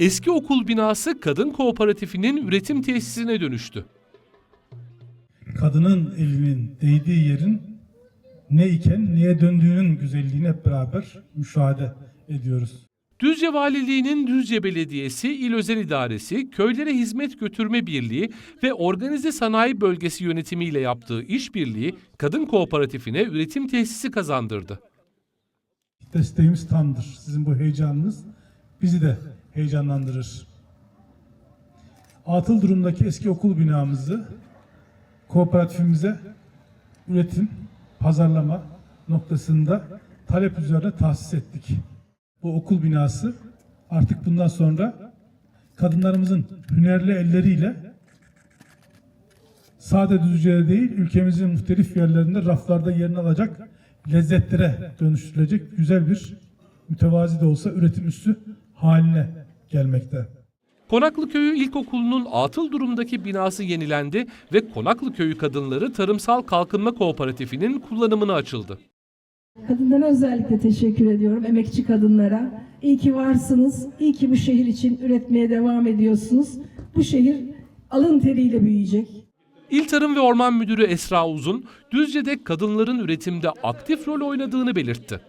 Eski okul binası kadın kooperatifinin üretim tesisine dönüştü. kadının elinin değdiği yerin ne iken neye döndüğünün güzelliğini hep beraber müşahede ediyoruz. Düzce Valiliği'nin Düzce Belediyesi, İl Özel İdaresi, Köylere Hizmet Götürme Birliği ve Organize Sanayi Bölgesi yönetimiyle yaptığı işbirliği kadın kooperatifine üretim tesisi kazandırdı. Desteğimiz tamdır. Sizin bu heyecanınız bizi de heyecanlandırır. Atıl durumdaki eski okul binamızı kooperatifimize üretim, pazarlama noktasında talep üzerine tahsis ettik. Bu okul binası artık bundan sonra kadınlarımızın hünerli elleriyle sade Düzce'de değil ülkemizin muhtelif yerlerinde raflarda yerini alacak lezzetlere dönüştürülecek güzel bir mütevazi de olsa üretim üssü haline gelmekte. Konaklı Köyü İlkokulu'nun atıl durumdaki binası yenilendi ve Konaklı Köyü Kadınları Tarımsal Kalkınma Kooperatifinin kullanımına açıldı. Kadınlara özellikle teşekkür ediyorum, emekçi kadınlara. İyi ki varsınız, iyi ki bu şehir için üretmeye devam ediyorsunuz. Bu şehir alın teriyle büyüyecek. İl Tarım ve Orman Müdürü Esra Uzun, Düzce'de kadınların üretimde aktif rol oynadığını belirtti.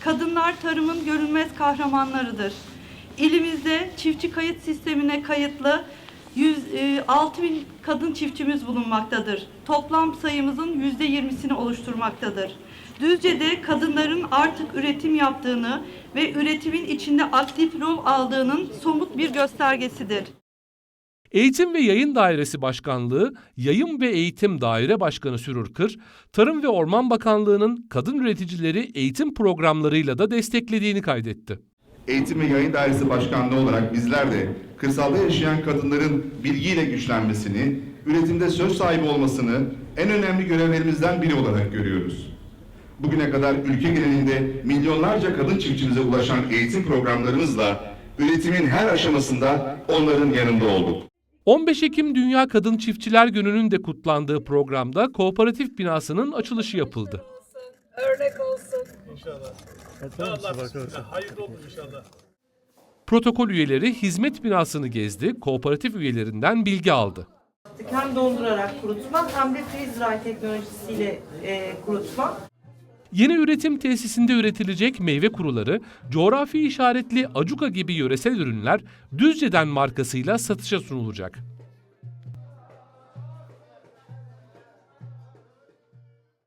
Kadınlar tarımın görünmez kahramanlarıdır. İlimizde çiftçi kayıt sistemine kayıtlı 100, e, 6 bin kadın çiftçimiz bulunmaktadır. Toplam sayımızın %20'sini oluşturmaktadır. Düzce'de kadınların artık üretim yaptığını ve üretimin içinde aktif rol aldığının somut bir göstergesidir. Eğitim ve Yayın Dairesi Başkanlığı, Yayın ve Eğitim Daire Başkanı Sürür Kır, Tarım ve Orman Bakanlığı'nın kadın üreticileri eğitim programlarıyla da desteklediğini kaydetti. Eğitim ve Yayın Dairesi Başkanlığı olarak bizler de kırsalda yaşayan kadınların bilgiyle güçlenmesini, üretimde söz sahibi olmasını en önemli görevlerimizden biri olarak görüyoruz. Bugüne kadar ülke genelinde milyonlarca kadın çiftçimize ulaşan eğitim programlarımızla üretimin her aşamasında onların yanında olduk. 15 Ekim Dünya Kadın Çiftçiler Günü'nün de kutlandığı programda kooperatif binasının açılışı yapıldı. örnek olsun. Protokol üyeleri hizmet binasını gezdi, kooperatif üyelerinden bilgi aldı. Hem dondurarak kurutma hem de freeze dry teknolojisiyle e, kurutma. Yeni üretim tesisinde üretilecek meyve kuruları, coğrafi işaretli acuka gibi yöresel ürünler Düzce'den markasıyla satışa sunulacak.